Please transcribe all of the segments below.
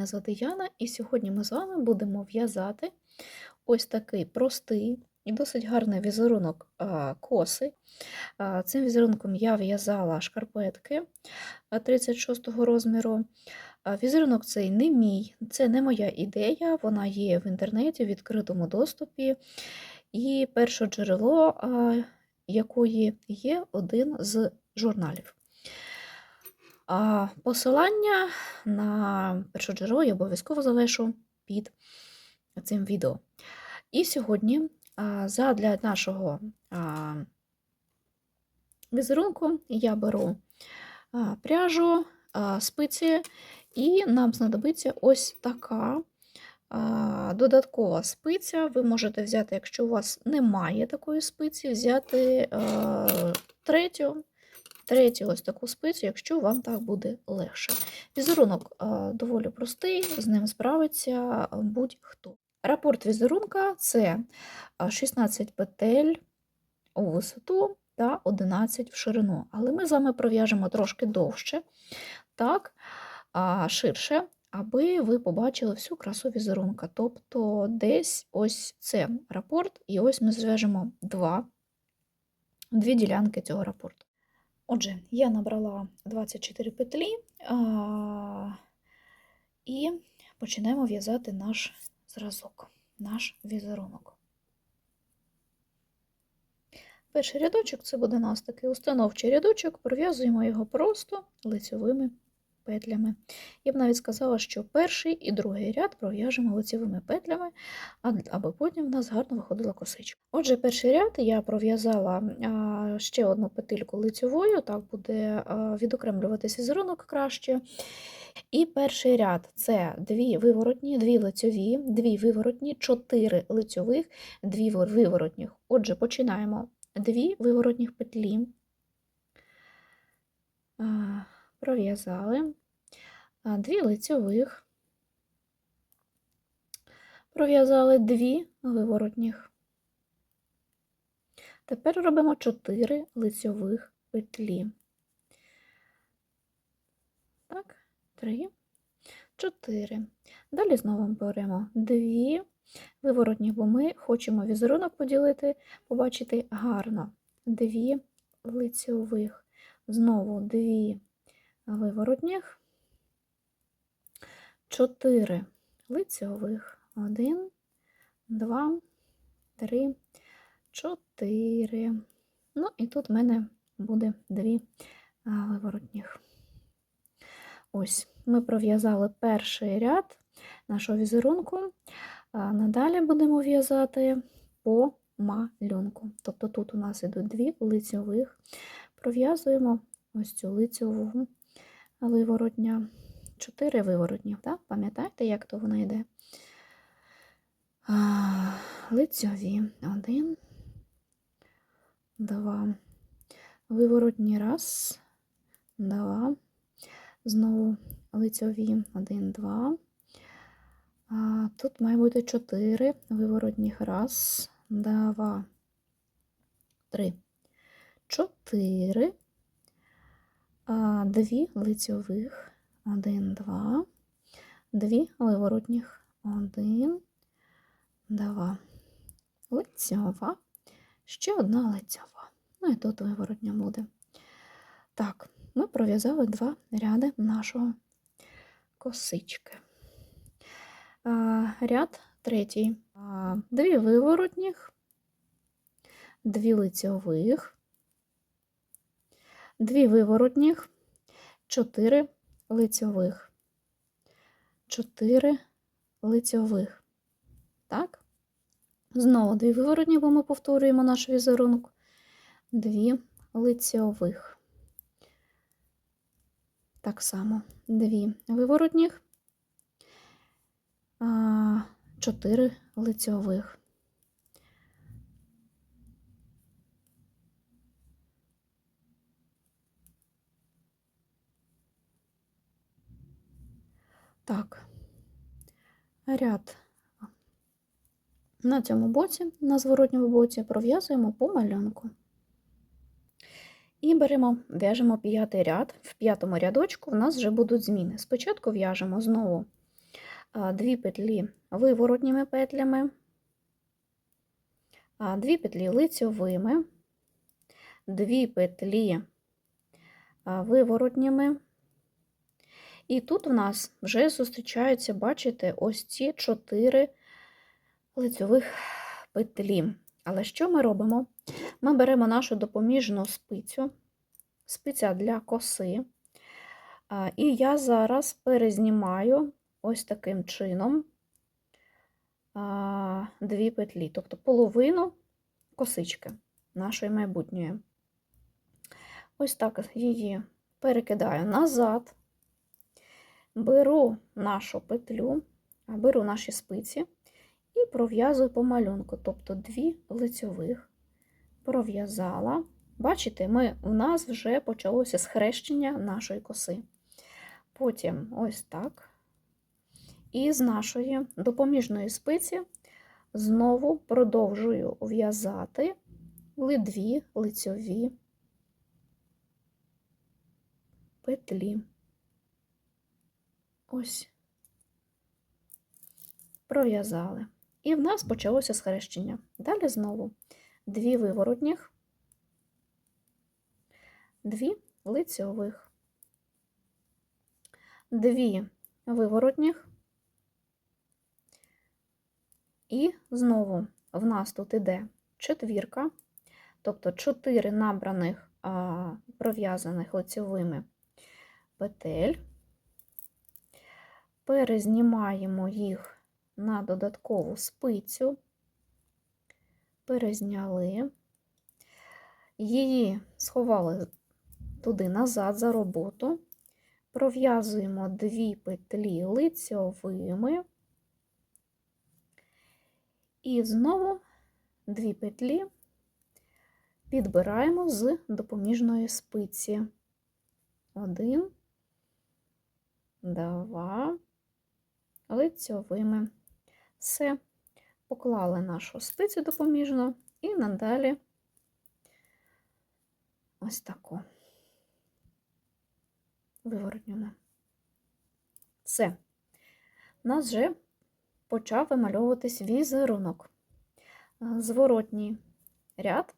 мене звати Яна, і сьогодні ми з вами будемо в'язати ось такий простий і досить гарний візерунок коси. Цим візерунком я в'язала шкарпетки а, 36 розміру. Візерунок цей не мій, це не моя ідея, вона є в інтернеті в відкритому доступі. І перше джерело, якої є один з журналів. Посилання на перше джерело я обов'язково залишу під цим відео. І сьогодні а, задля нашого візерунку я беру пряжу, спиці, і нам знадобиться ось така додаткова спиця. Ви можете взяти, якщо у вас немає такої спиці, взяти третю третю ось таку спицю, якщо вам так буде легше. Візерунок доволі простий, з ним справиться будь-хто. Рапорт візерунка це 16 петель у висоту та 11 в ширину. Але ми з вами пров'яжемо трошки довше, так, ширше, аби ви побачили всю красу візерунка. Тобто десь ось це рапорт, і ось ми зв'яжемо два, дві ділянки цього рапорту. Отже, я набрала 24 петлі а, і починаємо в'язати наш зразок, наш візерунок. Перший рядочок це буде у нас такий установчий рядочок, пров'язуємо його просто лицьовими петлями. Я б навіть сказала, що перший і другий ряд пров'яжемо лицевими петлями, аби потім в нас гарно виходила косичка. Отже, перший ряд я пров'язала ще одну петельку лицьовою, так буде відокремлюватися візерунок краще. І перший ряд це дві виворотні, дві лицьові, дві виворотні, чотири лицьових, дві виворотніх. Отже, починаємо дві виворотніх петлі. Пров'язали дві лицьових, пров'язали дві виворотніх. Тепер робимо 4 лицьових петлі. Так, 3, 4. Далі знову беремо 2 виворотні, бо ми хочемо візерунок поділити, побачити гарно. 2 лицьових, знову 2 виворотніх. 4 лицьових. 1, 2, 3, 4. Ну, і тут в мене буде 2 виворотніх. Ось, ми пров'язали перший ряд нашого візерунку. Надалі будемо в'язати по малюнку. Тобто тут у нас йдуть дві лицьових. Пров'язуємо ось цю лицьову виворотня. Чотири виворотні? Пам'ятаєте, як то воно йде? Лицьові. Один, два. Виворотні раз, два. Знову лицьові. Один, два. Тут має бути чотири виворотніх. Раз, два, три. Чотири. Дві лицьових. Один, два, дві виворотніх, один, два. Лицьова, ще одна лицьова. Ну і тут виворотня буде. Так, ми пров'язали два ряди нашого косички. Ряд третій. А, Дві виворотніх, дві лицьових, дві виворотніх, чотири лицьових, 4 лицьових. Так? Знову дві виворотні, бо ми повторюємо наш візерунок, дві лицьових. Так само дві виворотніх, 4 лицьових. Так, ряд на цьому боці, на зворотньому боці, пров'язуємо по малюнку. І беремо, в'яжемо п'ятий ряд. В п'ятому рядочку в нас вже будуть зміни. Спочатку в'яжемо знову дві петлі виворотніми петлями, дві петлі лицьовими, дві петлі виворотніми. І тут в нас вже зустрічаються, бачите, ось ці чотири лицьових петлі. Але що ми робимо? Ми беремо нашу допоміжну спицю, спиця для коси. І я зараз перезнімаю ось таким чином дві петлі, тобто половину косички нашої майбутньої. Ось так її перекидаю назад, беру нашу петлю, беру наші спиці і пров'язую по малюнку, тобто дві лицьових пров'язала. Бачите, ми, у нас вже почалося схрещення нашої коси. Потім ось так. І з нашої допоміжної спиці знову продовжую в'язати дві лицьові петлі. Ось, пров'язали. І в нас почалося схрещення. Далі знову дві виворотніх, дві лицьових, дві виворотніх, і знову в нас тут іде четвірка, тобто чотири набраних пров'язаних лицьовими петель. Перезнімаємо їх на додаткову спицю, перезняли, її сховали туди назад за роботу, пров'язуємо дві петлі лицьовими. І знову дві петлі підбираємо з допоміжної спиці. Один, два, лицьовими. Все, поклали нашу спицю допоміжну і надалі ось таку виворотнюємо. Все. У нас вже почав вимальовуватись візерунок. Зворотній ряд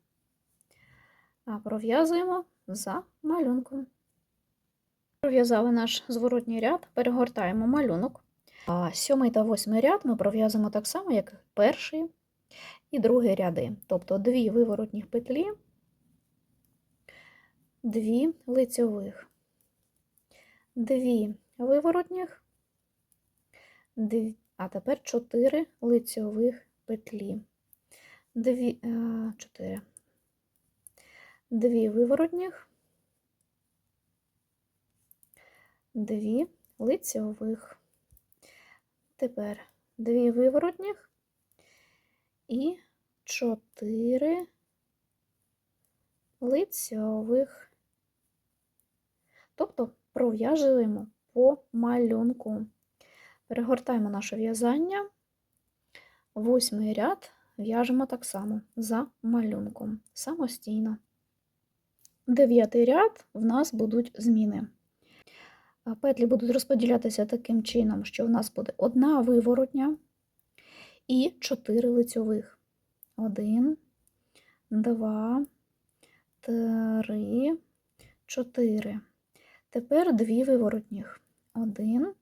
пров'язуємо за малюнком. Пров'язали наш зворотній ряд, перегортаємо малюнок. А сьомий та восьмий ряд ми пров'язуємо так само, як перший і другий ряди. Тобто дві виворотніх петлі, дві лицьових, дві виворотніх, дві, а тепер чотири лицьових петлі. Дві, а, чотири. Дві виворотніх, дві лицьових. Тепер дві виворотніх і чотири лицьових. Тобто пров'яжуємо по малюнку. Перегортаємо наше в'язання, восьмий ряд в'яжемо так само за малюнком, самостійно. Дев'ятий ряд в нас будуть зміни. Петлі будуть розподілятися таким чином, що в нас буде одна виворотня і чотири лицьових. Один, два, три, чотири. Тепер дві виворотніх. Один,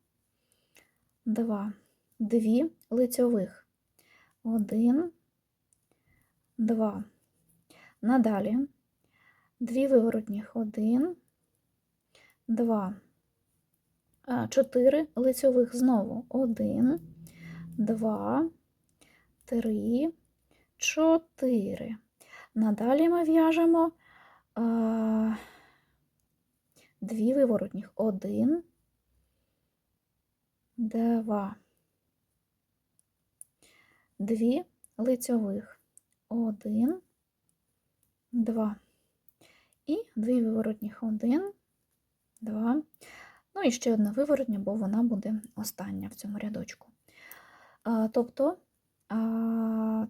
два, дві лицьових. Один, два. Надалі дві виворотніх. Один, два. Чотири лицьових знову. Один, два, три, чотири. Надалі ми в'яжемо дві виворотніх. Один, два, дві лицьових. Один, два. І дві виворотніх. Один, два. Ну і ще одна виворотня, бо вона буде остання в цьому рядочку. Тобто,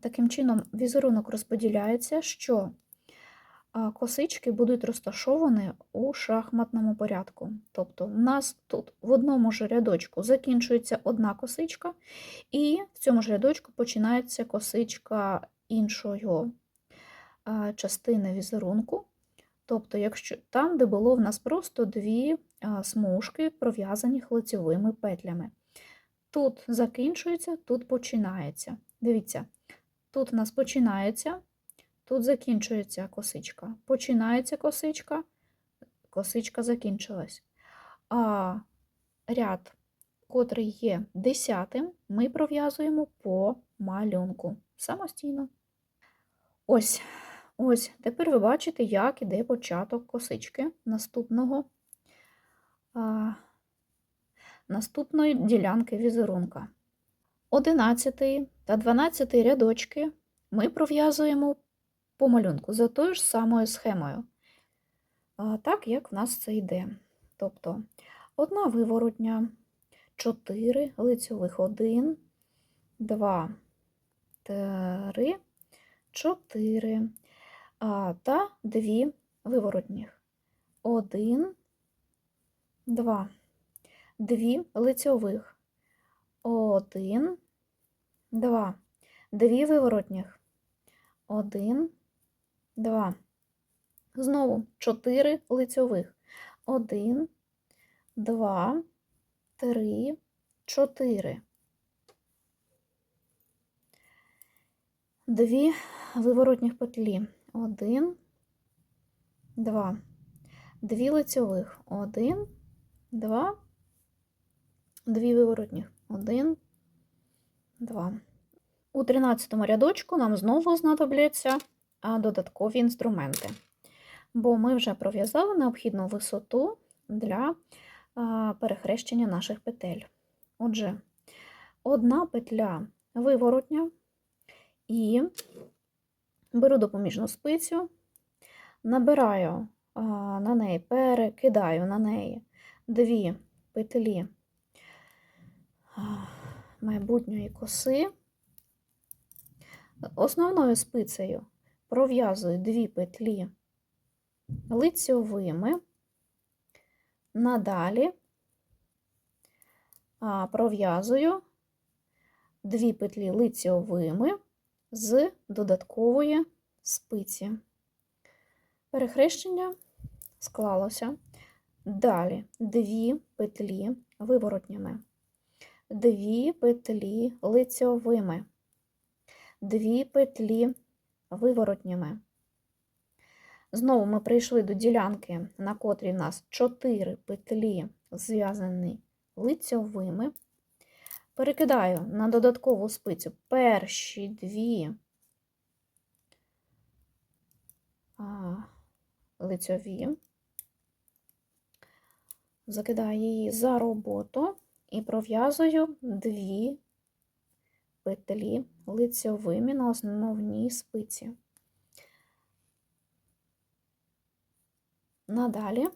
таким чином візерунок розподіляється, що косички будуть розташовані у шахматному порядку. Тобто, у нас тут в одному ж рядочку закінчується одна косичка, і в цьому ж рядочку починається косичка іншої частини візерунку. Тобто, якщо там, де було в нас просто дві смужки, пров'язані лицьовими петлями. Тут закінчується, тут починається. Дивіться, тут у нас починається, тут закінчується косичка. Починається косичка, косичка закінчилась. А ряд, котрий є десятим, ми пров'язуємо по малюнку самостійно. Ось, ось, тепер ви бачите, як іде початок косички наступного. Наступної ділянки візерунка. 11 та 12 рядочки ми пров'язуємо по малюнку за тою ж самою схемою, так як в нас це йде. Тобто одна виворотня, 4 лицьових, 1, 2, 3, 4 а, та 2 виворотніх. 1, 2 дві лицьових. Один, два. Дві виворотніх. Один, два. Знову чотири лицьових. Один, два, три, чотири. Дві виворотніх петлі. Один, два. Дві лицьових. Один, два, дві виворотніх. Один, два. У 13 рядочку нам знову знадобляться додаткові інструменти, бо ми вже пров'язали необхідну висоту для перехрещення наших петель. Отже, одна петля виворотня і беру допоміжну спицю, набираю на неї, перекидаю на неї дві петлі майбутньої коси. Основною спицею пров'язую дві петлі лицьовими, надалі пров'язую дві петлі лицьовими з додаткової спиці. Перехрещення склалося. Далі дві петлі виворотнями дві петлі лицьовими, дві петлі виворотніми. Знову ми прийшли до ділянки, на котрій в нас 4 петлі зв'язані лицьовими. Перекидаю на додаткову спицю перші дві лицьові, закидаю її за роботу і пров'язую дві петлі лицьовими на основній спиці. Надалі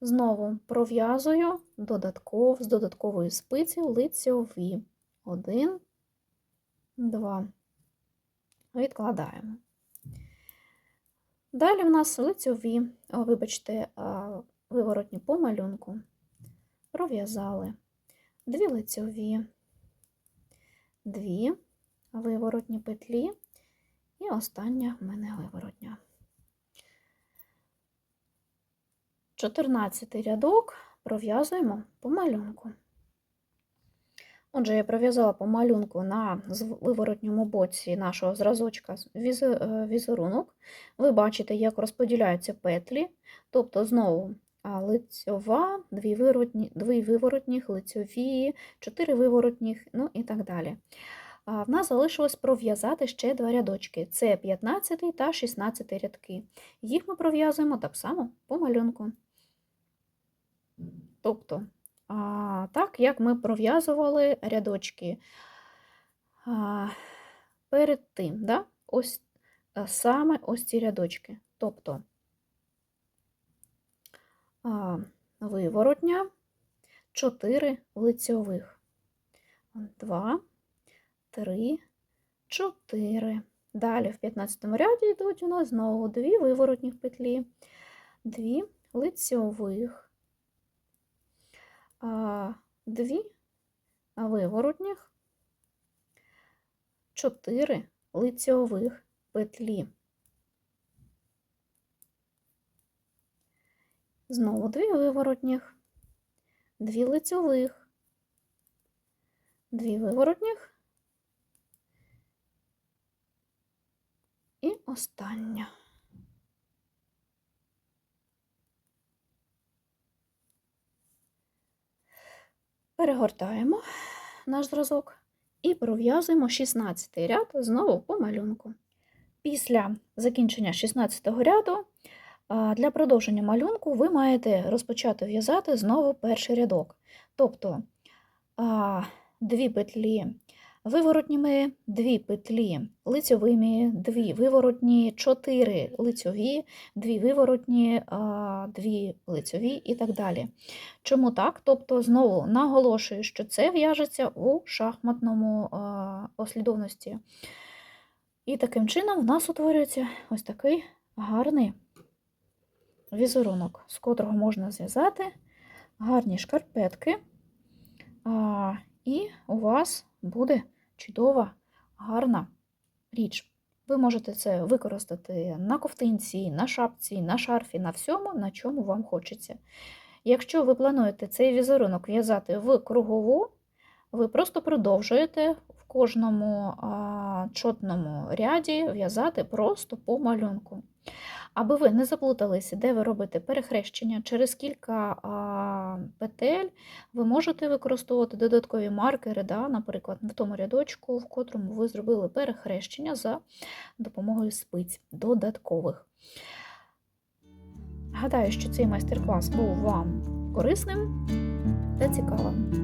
знову пров'язую додатков, з додаткової спиці лицьові. Один, два. Відкладаємо. Далі в нас лицьові, вибачте, виворотні по малюнку пров'язали дві лицьові, дві виворотні петлі і остання в мене виворотня. 14 рядок пров'язуємо по малюнку. Отже, я пров'язала по малюнку на виворотньому боці нашого зразочка е, візерунок. Ви бачите, як розподіляються петлі, тобто знову лицьова, дві виворотні, дві виворотніх, лицьові, чотири виворотніх, ну і так далі. В нас залишилось пров'язати ще два рядочки: це 15 та 16 рядки. Їх ми пров'язуємо так само по малюнку. Тобто, так, як ми пров'язували рядочки перед тим, да? ось саме ось ці рядочки. Тобто, виворотня, 4 лицьових. 2, 3, 4. Далі в 15 ряді йдуть у нас знову дві виворотніх петлі, дві лицьових, дві виворотніх, чотири лицьових петлі. Знову дві виворотніх, дві лицьових, дві виворотніх і остання. Перегортаємо наш зразок і пров'язуємо 16 ряд знову по малюнку. Після закінчення 16 ряду для продовження малюнку ви маєте розпочати в'язати знову перший рядок. Тобто дві петлі виворотніми, дві петлі лицьовими, дві виворотні, чотири лицьові, дві виворотні, дві лицьові і так далі. Чому так? Тобто, знову наголошую, що це в'яжеться у шахматному послідовності. І таким чином в нас утворюється ось такий гарний візерунок, з котрого можна зв'язати гарні шкарпетки, а, і у вас буде чудова, гарна річ. Ви можете це використати на ковтинці, на шапці, на шарфі, на всьому, на чому вам хочеться. Якщо ви плануєте цей візерунок в'язати в кругову, ви просто продовжуєте кожному чотному ряді в'язати просто по малюнку. Аби ви не заплуталися, де ви робите перехрещення, через кілька а, петель ви можете використовувати додаткові маркери, да, наприклад, в тому рядочку, в котрому ви зробили перехрещення за допомогою спиць додаткових. Гадаю, що цей майстер-клас був вам корисним та цікавим.